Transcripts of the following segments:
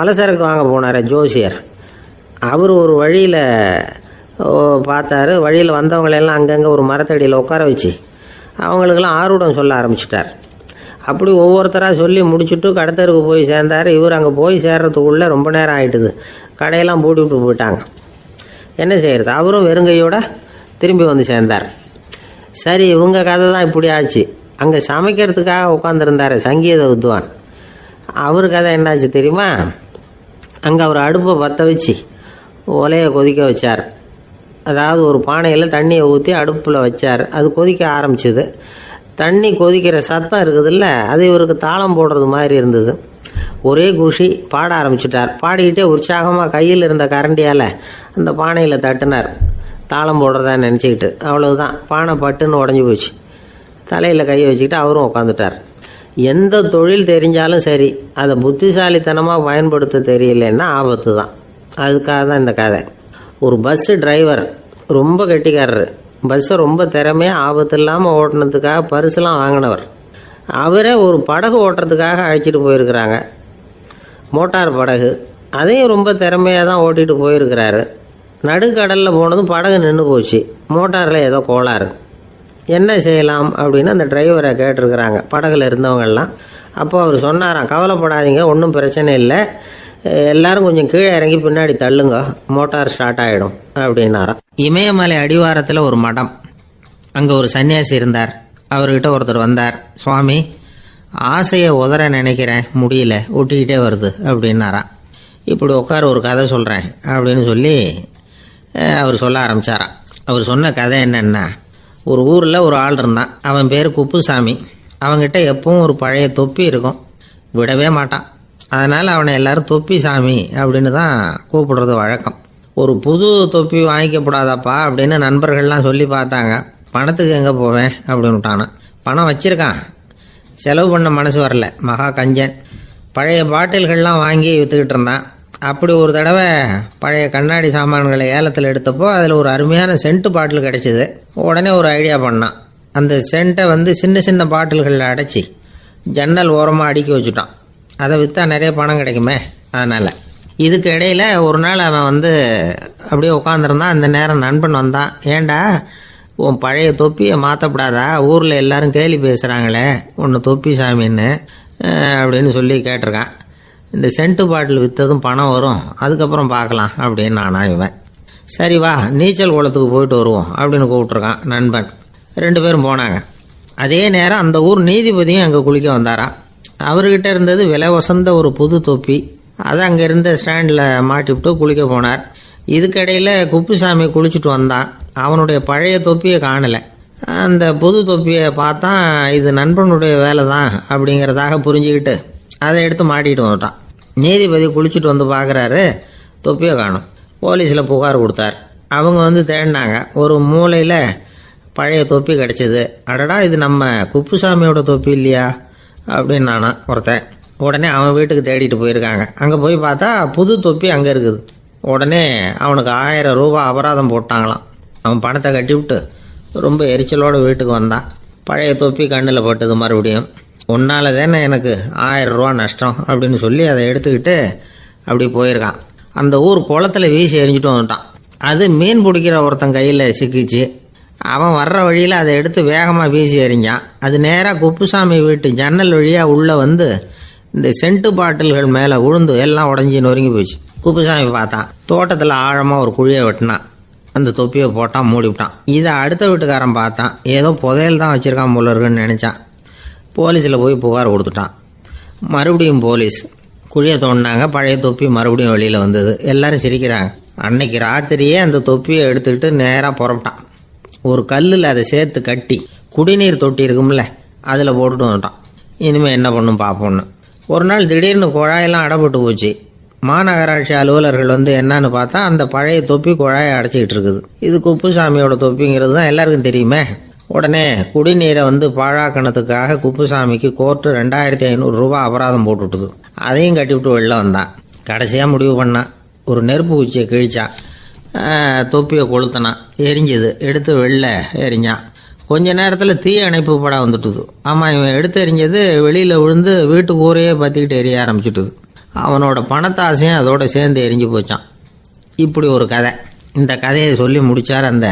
பலசரக்கு வாங்க போனார் ஜோசியர். அவர் ஒரு வழியில் பார்த்தாரு. வழியில் வந்தவங்களெல்லாம் அங்கங்கே ஒரு மரத்தடியில் உட்கார வச்சு அவங்களுக்கெல்லாம் ஆர்வடம் சொல்ல ஆரம்பிச்சிட்டார். அப்படி ஒவ்வொருத்தராக சொல்லி முடிச்சுட்டு கடத்தருக்கு போய் சேர்ந்தார். இவர் அங்கே போய் சேர்றதுக்குள்ளே ரொம்ப நேரம் ஆயிட்டுது. கடையெல்லாம் பூட்டி விட்டு போயிட்டாங்க. என்ன செய்கிறது அவரும் வெறுங்கையோட திரும்பி வந்து சேர்ந்தார். சரி இவங்க கதை தான் இப்படி ஆச்சு. அங்கே சமைக்கிறதுக்காக உட்காந்துருந்தார் சங்கீத வித்வான். அவர் கதை என்னாச்சு தெரியுமா? அங்கே அவர் அடுப்பை பற்ற வச்சு ஒலையை கொதிக்க வச்சார். அதாவது ஒரு பானையில் தண்ணியை ஊற்றி அடுப்பில் வச்சார். அது கொதிக்க ஆரம்பிச்சது. தண்ணி கொதிக்கிற சத்தம் இருக்குதுல்ல அது இவருக்கு தாளம் போடுறது மாதிரி இருந்தது. ஒரே குஷி பாட ஆரம்பிச்சிட்டார். பாடிக்கிட்டே உற்சாகமாக கையில் இருந்த கரண்டியால் அந்த பானையில் தட்டினார். தாளம் போடுறதா நினச்சிக்கிட்டு. அவ்வளவுதான். பானை பட்டுன்னு உடஞ்சி போச்சு. தலையில் கையை வச்சுக்கிட்டு அவரும் உட்காந்துட்டார் எந்த தொழில் தெரிஞ்சாலும் சரி அதை புத்திசாலித்தனமாக பயன்படுத்த தெரியலன்னா ஆபத்து தான். அதுக்காக தான் இந்த கதை. ஒரு பஸ்ஸு டிரைவர் ரொம்ப கெட்டிக்காரரு. பஸ்ஸை ரொம்ப திறமையாக ஆபத்து இல்லாமல் ஓட்டினதுக்காக பரிசுலாம் வாங்கினவர். அவரே ஒரு படகு ஓட்டுறதுக்காக அழைச்சிட்டு போயிருக்கிறாங்க. மோட்டார் படகு அதையும் ரொம்ப திறமையாக தான் ஓட்டிகிட்டு போயிருக்கிறாரு. நடுக்கடலில் போனதும் படகு நின்று போச்சு. மோட்டாரில் ஏதோ கோளாறு. என்ன செய்யலாம் அப்படின்னு அந்த டிரைவரை கேட்டிருக்கிறாங்க. படகுல இருந்தவங்கெல்லாம் அப்போ அவர் சொன்னாராம் கவலைப்படாதீங்க ஒன்றும் பிரச்சனை இல்லை. எல்லாரும் கொஞ்சம் கீழே இறங்கி பின்னாடி தள்ளுங்க. மோட்டார் ஸ்டார்ட் ஆகிடும் அப்படின்னாராம். இமயமலை அடிவாரத்தில் ஒரு மடம். அங்கே ஒரு சன்னியாசி இருந்தார். அவர்கிட்ட ஒருத்தர் வந்தார். சுவாமி ஆசையை உதற நினைக்கிறேன். முடியல. ஒட்டிக்கிட்டே வருது அப்படின்னாராம். இப்படி உட்கார ஒரு கதை சொல்கிறேன் அப்படின்னு சொல்லி அவர் சொல்ல ஆரம்பிச்சாராம். அவர் சொன்ன கதை என்னென்னா ஒரு ஊரில் ஒரு ஆள் இருந்தான். அவன் பேர் குப்புசாமி. அவங்கிட்ட எப்பவும் ஒரு பழைய தொப்பி இருக்கும். விடவே மாட்டான். அதனால் அவனை எல்லாரும் தொப்பி சாமி அப்படின்னு தான் கூப்பிடுறது வழக்கம். ஒரு புது தொப்பி வாங்கிக்கப்படாதாப்பா அப்படின்னு நண்பர்கள்லாம் சொல்லி பார்த்தாங்க. பணத்துக்கு எங்கே போவேன் அப்படின்னு பணம் வச்சிருக்கான். செலவு பண்ண மனசு வரல. மகா கஞ்சன். பழைய பாட்டில்கள்லாம் வாங்கி விற்றுக்கிட்டு இருந்தான். அப்படி ஒரு தடவை பழைய கண்ணாடி சாமான்களை ஏலத்தில் எடுத்தப்போ அதில் ஒரு அருமையான சென்ட்டு பாட்டில் கிடச்சிது. உடனே ஒரு ஐடியா பண்ணான். அந்த சென்ட்டை வந்து சின்ன சின்ன பாட்டில்களில் அடைச்சி ஜன்னல் ஓரமாக அடுக்கி வச்சுட்டான். அதை விற்றா நிறைய பணம் கிடைக்குமே. அதனால் இதுக்கு இடையில ஒரு நாள் அவன் வந்து அப்படியே உட்காந்துருந்தான் அந்த நேரம் நண்பன் வந்தான். ஏண்டா உன் பழைய தொப்பியை மாற்றப்படாதா ஊரில் எல்லாரும் கேலி பேசுகிறாங்களே உன்னை தொப்பி சாமின்னு அப்படின்னு சொல்லி கேட்டிருக்கான். இந்த சென்ட்டு பாட்டில் விற்றதும் பணம் வரும். அதுக்கப்புறம் பார்க்கலாம் அப்படின்னு நானா இவன். சரி வா நீச்சல் குளத்துக்கு போயிட்டு வருவோம் அப்படின்னு கூப்பிட்ருக்கான் நண்பன். ரெண்டு பேரும் போனாங்க. அதே நேரம் அந்த ஊர் நீதிபதியும் அங்கே குளிக்க வந்தாராம் அவர்கிட்ட இருந்தது விலை வசந்த ஒரு புது தொப்பி. அதை அங்கே இருந்த ஸ்டாண்டில் மாட்டிவிட்டு குளிக்க போனார். இதுக்கிடையில் குப்பிசாமி குளிச்சுட்டு வந்தான். அவனுடைய பழைய தொப்பியை காணலை. அந்த புது தொப்பியை பார்த்தா இது நண்பனுடைய வேலை தான் அப்படிங்கிறதாக புரிஞ்சுக்கிட்டு அதை எடுத்து மாட்டிகிட்டு வந்துட்டான். நீதிபதி குளிச்சுட்டு வந்து பார்க்குறாரு தொப்பியை காணும். போலீஸில் புகார் கொடுத்தார். அவங்க வந்து தேடினாங்க. ஒரு மூலையில் பழைய தொப்பி கிடச்சிது. அடடா இது நம்ம குப்புசாமியோட தொப்பி இல்லையா? அப்படின்னு நானா ஒருத்தன். உடனே அவன் வீட்டுக்கு தேடிட்டு போயிருக்காங்க. அங்கே போய் பார்த்தா புது தொப்பி அங்கே இருக்குது. உடனே அவனுக்கு ஆயிரம் ரூபா அபராதம் போட்டாங்களாம். அவன் பணத்தை கட்டி விட்டு ரொம்ப எரிச்சலோடு வீட்டுக்கு வந்தான். பழைய தொப்பி கண்ணில் பட்டது மறுபடியும். உன்னால் தானே எனக்கு ஆயிரரூவா நஷ்டம் அப்படின்னு சொல்லி அதை எடுத்துக்கிட்டு அப்படி போயிருக்கான். அந்த ஊர் குளத்துல வீசி எரிஞ்சிட்டு வந்துட்டான். அது மீன் பிடிக்கிற ஒருத்தன் கையில் சிக்கிச்சு. அவன் வர்ற வழியில் அதை எடுத்து வேகமாக வீசி எறிஞ்சான். அது நேராக குப்புசாமி வீட்டு ஜன்னல் வழியாக உள்ளே வந்து இந்த சென்ட்டு பாட்டில்கள் மேலே உழுந்து எல்லாம் உடஞ்சி நொறுங்கி போச்சு. குப்புசாமி பார்த்தான். தோட்டத்தில் ஆழமாக ஒரு குழியை வெட்டினான். அந்த தொப்பியை போட்டான் மூடி விட்டான். இதை அடுத்த வீட்டுக்காரன் பார்த்தான். ஏதோ புதையல் தான் வச்சுருக்கான் போல இருக்குன்னு நினச்சான். போலீஸில் போய் புகார் கொடுத்துட்டான். மறுபடியும் போலீஸ் குழியை தோண்டினாங்க. பழைய தொப்பி மறுபடியும் வெளியில் வந்தது. எல்லாரும் சிரிக்கிறாங்க. அன்னைக்கு ராத்திரியே அந்த தொப்பியை எடுத்துக்கிட்டு நேராக புறப்பட்டான். ஒரு கல்லில் அதை சேர்த்து கட்டி குடிநீர் தொட்டி இருக்கும்ல அதில் போட்டுட்டு வந்துட்டான். இனிமேல் என்ன பண்ணும் பார்ப்போம்னு ஒரு நாள் திடீர்னு குழாயெல்லாம் அடைபட்டு போச்சு. மாநகராட்சி அலுவலர்கள் வந்து என்னன்னு பார்த்தா அந்த பழைய தொப்பி குழாயை அடைச்சிக்கிட்டு இருக்குது. இது குப்புசாமியோட தொப்பிங்கிறது தான் எல்லாருக்கும் தெரியுமே. உடனே குடிநீரை வந்து பாழாக்கணத்துக்காக குப்புசாமிக்கு கோர்ட்டு ரெண்டாயிரத்தி ஐநூறு ரூபா அபராதம் போட்டுவிட்டுது. அதையும் கட்டிவிட்டு வெளில வந்தான் கடைசியாக முடிவு பண்ணான் ஒரு நெருப்பு குச்சியை கிழிச்சான் தொப்பியை கொளுத்தினான் எரிஞ்சுது. எடுத்து வெளில எரிஞ்சான் கொஞ்ச நேரத்தில் தீ அணைப்பு படம் வந்துட்டுது. ஆமாம் இவன் எடுத்து எரிஞ்சது வெளியில் விழுந்து வீட்டு ஊரையே பற்றிக்கிட்டு எரிய ஆரம்பிச்சுட்டுது. அவனோட பணத்தாசையும் அதோடு சேர்ந்து எரிஞ்சு போச்சான் இப்படி ஒரு கதை. இந்த கதையை சொல்லி முடித்தார் அந்த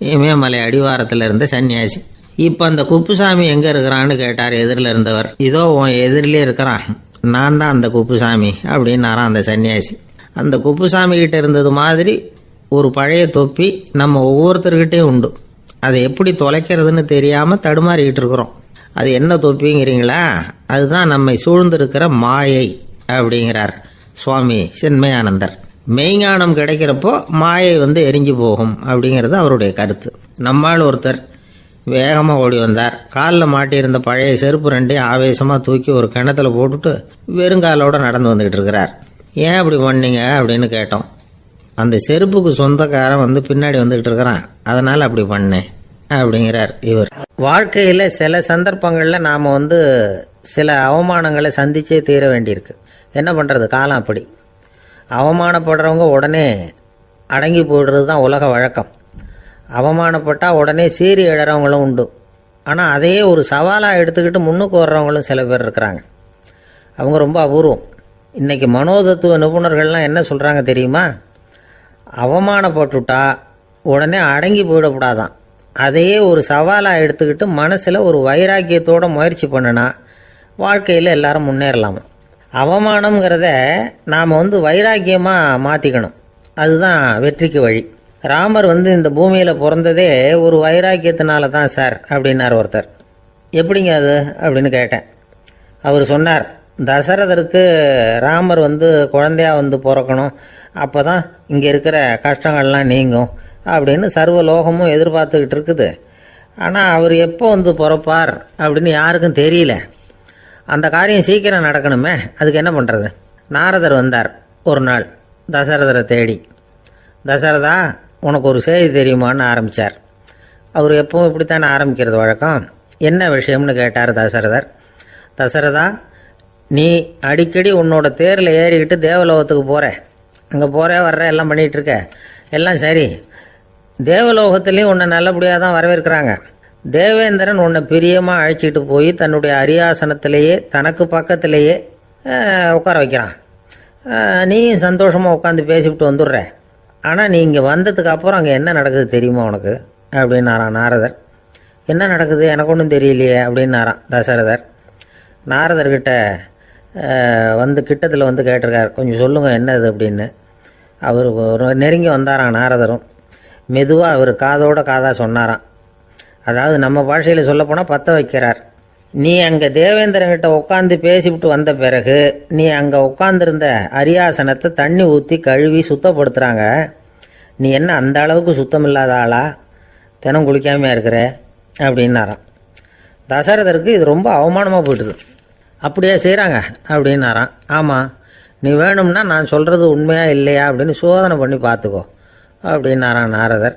இமயமலை அடிவாரத்தில் இருந்த சன்னியாசி. இப்போ அந்த குப்புசாமி எங்கே இருக்கிறான்னு கேட்டார் எதிரில் இருந்தவர். இதோ உன் எதிரிலே இருக்கிறான். நான் தான் அந்த குப்புசாமி அப்படின்னாரான் அந்த சன்னியாசி. அந்த குப்புசாமி கிட்ட இருந்தது மாதிரி ஒரு பழைய தொப்பி நம்ம ஒவ்வொருத்தர்கிட்டே உண்டு. அதை எப்படி தொலைக்கிறதுன்னு தெரியாமல் தடுமாறிக்கிட்டு இருக்கிறோம். அது என்ன தொப்பிங்கிறீங்களா? அதுதான் நம்மை சூழ்ந்திருக்கிற மாயை அப்படிங்கிறார் சுவாமி சென்மயானந்தர். மெய்ஞானம் கிடைக்கிறப்போ மாயை வந்து எரிஞ்சு போகும் அப்படிங்கிறது அவருடைய கருத்து. நம்மால் ஒருத்தர் வேகமாக ஓடி வந்தார். காலில் மாட்டியிருந்த பழைய செருப்பு ரெண்டையும் ஆவேசமாக தூக்கி ஒரு கிணத்துல போட்டுட்டு வெறுங்காலோடு நடந்து வந்துக்கிட்டு இருக்கிறார். ஏன் அப்படி பண்ணீங்க அப்படின்னு கேட்டோம். அந்த செருப்புக்கு சொந்தக்காரன் வந்து பின்னாடி வந்துக்கிட்டு இருக்கிறான். அதனால் அப்படி பண்ணேன் அப்படிங்கிறார் இவர். வாழ்க்கையில் சில சந்தர்ப்பங்களில் நாம் வந்து சில அவமானங்களை சந்திச்சே தீர வேண்டியிருக்கு. என்ன பண்ணுறது காலம் அப்படி. அவமானப்படுறவங்க உடனே அடங்கி போயிடுறது தான் உலக வழக்கம். அவமானப்பட்டால் உடனே சீறி எழறவங்களும் உண்டு. ஆனால் அதையே ஒரு சவாலாக எடுத்துக்கிட்டு முன்னுக்கு வர்றவங்களும் சில பேர் இருக்கிறாங்க. அவங்க ரொம்ப அபூர்வம். இன்றைக்கி மனோதத்துவ நிபுணர்கள்லாம் என்ன சொல்கிறாங்க தெரியுமா? அவமானப்பட்டுட்டா உடனே அடங்கி போயிடக்கூடாதான். அதையே ஒரு சவாலாக எடுத்துக்கிட்டு மனசில் ஒரு வைராக்கியத்தோட முயற்சி பண்ணுனா வாழ்க்கையில் எல்லாரும் முன்னேறலாமா? அவமானம்ங்கிறத நாம் வந்து வைராக்கியமாக மாற்றிக்கணும் அதுதான் வெற்றிக்கு வழி. ராமர் வந்து இந்த பூமியில் பிறந்ததே ஒரு வைராக்கியத்தினால தான் சார் அப்படின்னார் ஒருத்தர். எப்படிங்க அது? அப்படின்னு கேட்டேன். அவர் சொன்னார் தசரதருக்கு ராமர் வந்து குழந்தையா வந்து பிறக்கணும். அப்போ தான் இங்கே இருக்கிற கஷ்டங்கள்லாம் நீங்கும் அப்படின்னு சர்வ லோகமும் எதிர்பார்த்துக்கிட்டு இருக்குது. ஆனால் அவர் எப்போ வந்து பிறப்பார் அப்படின்னு யாருக்கும் தெரியல. அந்த காரியம் சீக்கிரம் நடக்கணுமே அதுக்கு என்ன பண்ணுறது நாரதர் வந்தார் ஒரு நாள் தசரதரை தேடி. தசரதா உனக்கு ஒரு செய்தி தெரியுமான்னு ஆரம்பித்தார் அவர் எப்பவும் இப்படித்தானே ஆரம்பிக்கிறது வழக்கம். என்ன விஷயம்னு கேட்டார் தசரதர். தசரதா நீ அடிக்கடி உன்னோட தேரில் ஏறிக்கிட்டு தேவலோகத்துக்கு போகிற அங்கே போகிற வர்ற எல்லாம் பண்ணிகிட்டு இருக்க. எல்லாம் சரி. தேவலோகத்துலேயும் உன்னை நல்லபடியாக தான் வரவேற்கிறாங்க. தேவேந்திரன் உன்னை பிரியமாக அழைச்சிட்டு போய் தன்னுடைய அரியாசனத்திலேயே தனக்கு பக்கத்திலேயே உட்கார வைக்கிறான். நீயும் சந்தோஷமாக உட்காந்து பேசிவிட்டு வந்துடுற. ஆனால் நீ இங்கே வந்ததுக்கு அப்புறம் அங்கே என்ன நடக்குது தெரியுமா உனக்கு? அப்படின்னாராம் நாரதர். என்ன நடக்குது? எனக்கு ஒன்றும் தெரியலையே அப்படின்னாரான் தசரதர். நாரதர்கிட்ட வந்து கிட்டத்தில் வந்து கேட்டிருக்கார். கொஞ்சம் சொல்லுங்கள் என்னது அப்படின்னு. அவர் ஒரு நெருங்கி வந்தாரான் நாரதரும். மெதுவாக அவர் காதோட காதாக சொன்னாராம். அதாவது நம்ம பாஷையில் சொல்லப்போனால் பற்ற வைக்கிறார். நீ அங்கே தேவேந்திரங்கிட்ட உட்காந்து பேசிவிட்டு வந்த பிறகு நீ அங்கே உட்காந்துருந்த அரியாசனத்தை தண்ணி ஊற்றி கழுவி சுத்தப்படுத்துகிறாங்க நீ என்ன அந்த அளவுக்கு சுத்தம் இல்லாத ஆளா? தினம் குளிக்காமையா இருக்கிற? அப்படின்னாராம். தசரதருக்கு இது ரொம்ப அவமானமாக போயிட்டுது. அப்படியே செய்கிறாங்க அப்படின்னாராம். ஆமாம் நீ வேணும்னா நான் சொல்கிறது உண்மையாக இல்லையா அப்படின்னு சோதனை பண்ணி பார்த்துக்கோ அப்படின்னாராம் நாரதர்.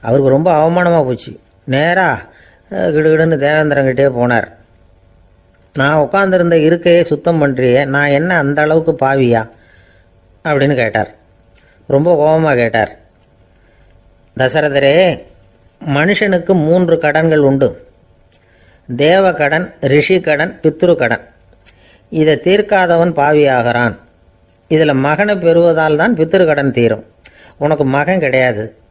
அவருக்கு ரொம்ப அவமானமாக போச்சு. நேராக கிடுகிடுன்னு தேவேந்திரங்கிட்டே போனார். நான் உட்காந்துருந்த இருக்கையே சுத்தம் பண்ணுறியே நான் என்ன அந்த அளவுக்கு பாவியா? அப்படின்னு கேட்டார். ரொம்ப கோபமாக கேட்டார். தசரதரே மனுஷனுக்கு மூன்று கடன்கள் உண்டு. தேவ கடன் ரிஷி கடன் பித்ரு கடன் இதை தீர்க்காதவன் பாவியாகிறான். இதில் மகனை பெறுவதால் தான் பித்திரு கடன் தீரும். உனக்கு மகன் கிடையாது.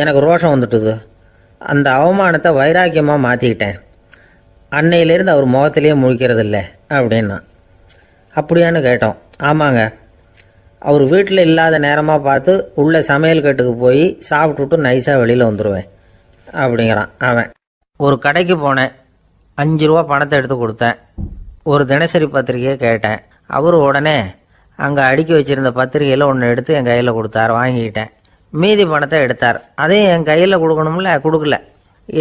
எனக்கு ரோஷம் வந்துட்டுது. அந்த அவமானத்தை வைராக்கியமாக மாற்றிக்கிட்டேன் அன்னையிலேருந்து அவர் முகத்திலேயே முழிக்கிறது இல்லை அப்படின்னா. அப்படியான்னு கேட்டோம். ஆமாங்க. அவர் வீட்டில் இல்லாத நேரமாக பார்த்து உள்ள சமையல் கட்டுக்கு போய் சாப்பிட்டுட்டு நைஸாக வெளியில் வந்துடுவேன் அப்படிங்கிறான் அவன். ஒரு கடைக்கு போனேன். அஞ்சு ரூபா பணத்தை எடுத்து கொடுத்தேன். ஒரு தினசரி பத்திரிக்கையை கேட்டேன். அவர் உடனே அங்கே அடுக்கி வச்சிருந்த பத்திரிகையில் ஒன்று எடுத்து என் கையில் கொடுத்தாரு. வாங்கிக்கிட்டேன். மீதி பணத்தை எடுத்தார். அதையும் என் கையில் கொடுக்கணும்ல? கொடுக்கல.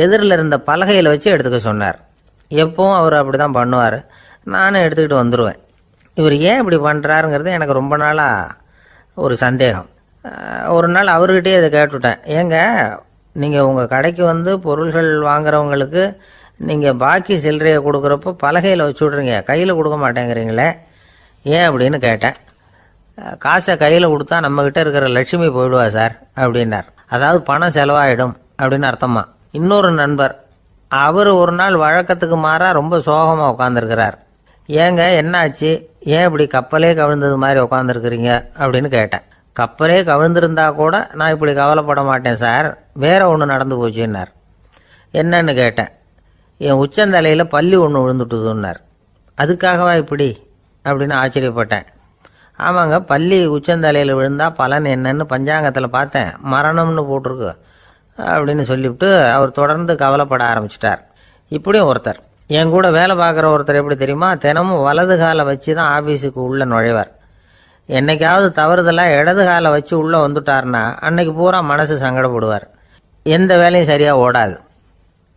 எதிரில் இருந்த பலகையில் வச்சு எடுத்துக்க சொன்னார். எப்பவும் அவர் அப்படி தான் பண்ணுவார். நானும் எடுத்துக்கிட்டு வந்துடுவேன் இவர் ஏன் இப்படி பண்ணுறாருங்கிறது எனக்கு ரொம்ப நாளாக ஒரு சந்தேகம். ஒரு நாள் அவர்கிட்டயே இதை கேட்டுவிட்டேன் ஏங்க நீங்கள் உங்கள் கடைக்கு வந்து பொருள்கள் வாங்குறவங்களுக்கு நீங்கள் பாக்கி சில்லறையை கொடுக்குறப்போ பலகையில் வச்சு விட்றீங்க. கையில் கொடுக்க மாட்டேங்கிறீங்களே. ஏன் அப்படின்னு கேட்டேன். காசை கையில் கொடுத்தா நம்மக்கிட்ட இருக்கிற லட்சுமி போயிடுவா சார் அப்படின்னார். அதாவது பணம் செலவாயிடும் அப்படின்னு அர்த்தமா? இன்னொரு நண்பர் அவர் ஒரு நாள் வழக்கத்துக்கு மாறா ரொம்ப சோகமாக உட்காந்துருக்கிறார் ஏங்க என்னாச்சு? ஏன் இப்படி கப்பலே கவிழ்ந்தது மாதிரி உட்காந்துருக்குறீங்க அப்படின்னு கேட்டேன். கப்பலே கவிழ்ந்திருந்தா கூட நான் இப்படி கவலைப்பட மாட்டேன் சார். வேற ஒன்று நடந்து போச்சுன்னார். என்னன்னு கேட்டேன். என் உச்சந்தலையில் பள்ளி ஒன்று விழுந்துட்டுதுன்னார். அதுக்காகவா இப்படி? அப்படின்னு ஆச்சரியப்பட்டேன். ஆமாங்க பள்ளி உச்சந்தலையில் விழுந்தால் பலன் என்னன்னு பஞ்சாங்கத்தில் பார்த்தேன். மரணம்னு போட்டிருக்கு அப்படின்னு சொல்லிவிட்டு அவர் தொடர்ந்து கவலைப்பட ஆரம்பிச்சிட்டார். இப்படியும் ஒருத்தர். என் கூட வேலை பார்க்குற ஒருத்தர் எப்படி தெரியுமா? தினமும் வலது காலை வச்சு தான் ஆஃபீஸுக்கு உள்ளே நுழைவார். என்னைக்காவது தவறுதலாக இடது காலை வச்சு உள்ளே வந்துட்டார்னா அன்னைக்கு பூரா மனசு சங்கடப்படுவார். எந்த வேலையும் சரியாக ஓடாது.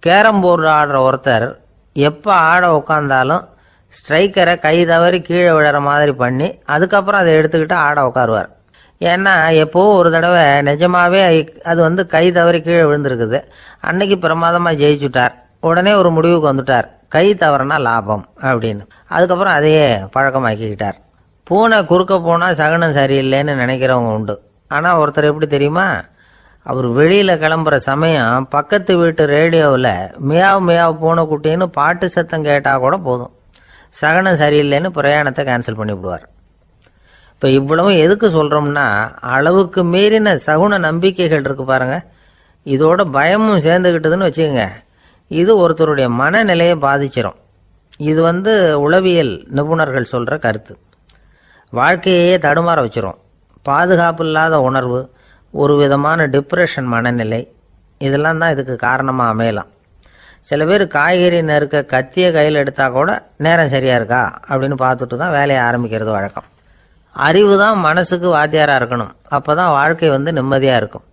கேரம் போர்டு ஆடுற ஒருத்தர் எப்போ ஆட உட்காந்தாலும் ஸ்ட்ரைக்கரை கை தவறி கீழே விழுற மாதிரி பண்ணி அதுக்கப்புறம் அதை எடுத்துக்கிட்டு ஆட உட்காருவார். ஏன்னா எப்போ ஒரு தடவை நிஜமாவே அது வந்து கை தவறி கீழே விழுந்திருக்குது. அன்னைக்கு பிரமாதமாக ஜெயிச்சுட்டார். உடனே ஒரு முடிவுக்கு வந்துட்டார். கை தவறுனா லாபம் அப்படின்னு. அதுக்கப்புறம் அதையே பழக்கமாக்கிக்கிட்டார். பூனை குறுக்க போனால் சகனம் சரியில்லைன்னு நினைக்கிறவங்க உண்டு. ஆனால் ஒருத்தர் எப்படி தெரியுமா? அவர் வெளியில் கிளம்புற சமயம் பக்கத்து வீட்டு ரேடியோவில் மியாவ் மியாவ் பூனை குட்டின்னு பாட்டு சத்தம் கேட்டால் கூட போதும். சகனம் சரியில்லைன்னு பிரயாணத்தை கேன்சல் பண்ணிவிடுவார் இப்போ இவ்வளவும் எதுக்கு சொல்கிறோம்னா அளவுக்கு மீறின சகுன நம்பிக்கைகள் இருக்கு பாருங்க. இதோட பயமும் சேர்ந்துக்கிட்டதுன்னு வச்சுக்கோங்க. இது ஒருத்தருடைய மனநிலையை பாதிச்சிடும் இது வந்து உளவியல் நிபுணர்கள் சொல்கிற கருத்து. வாழ்க்கையே தடுமாற வச்சிரும். பாதுகாப்பு இல்லாத உணர்வு ஒரு விதமான டிப்ரெஷன் மனநிலை இதெல்லாம் தான் இதுக்கு காரணமாக அமையலாம். சில பேர் காய்கறி நறுக்க கத்தியை கையில் எடுத்தால் கூட நேரம் சரியா இருக்கா அப்படின்னு பார்த்துட்டு தான் வேலையை ஆரம்பிக்கிறது வழக்கம். அறிவு தான் மனசுக்கு வாத்தியாராக இருக்கணும். அப்போ தான் வாழ்க்கை வந்து நிம்மதியாக இருக்கும்.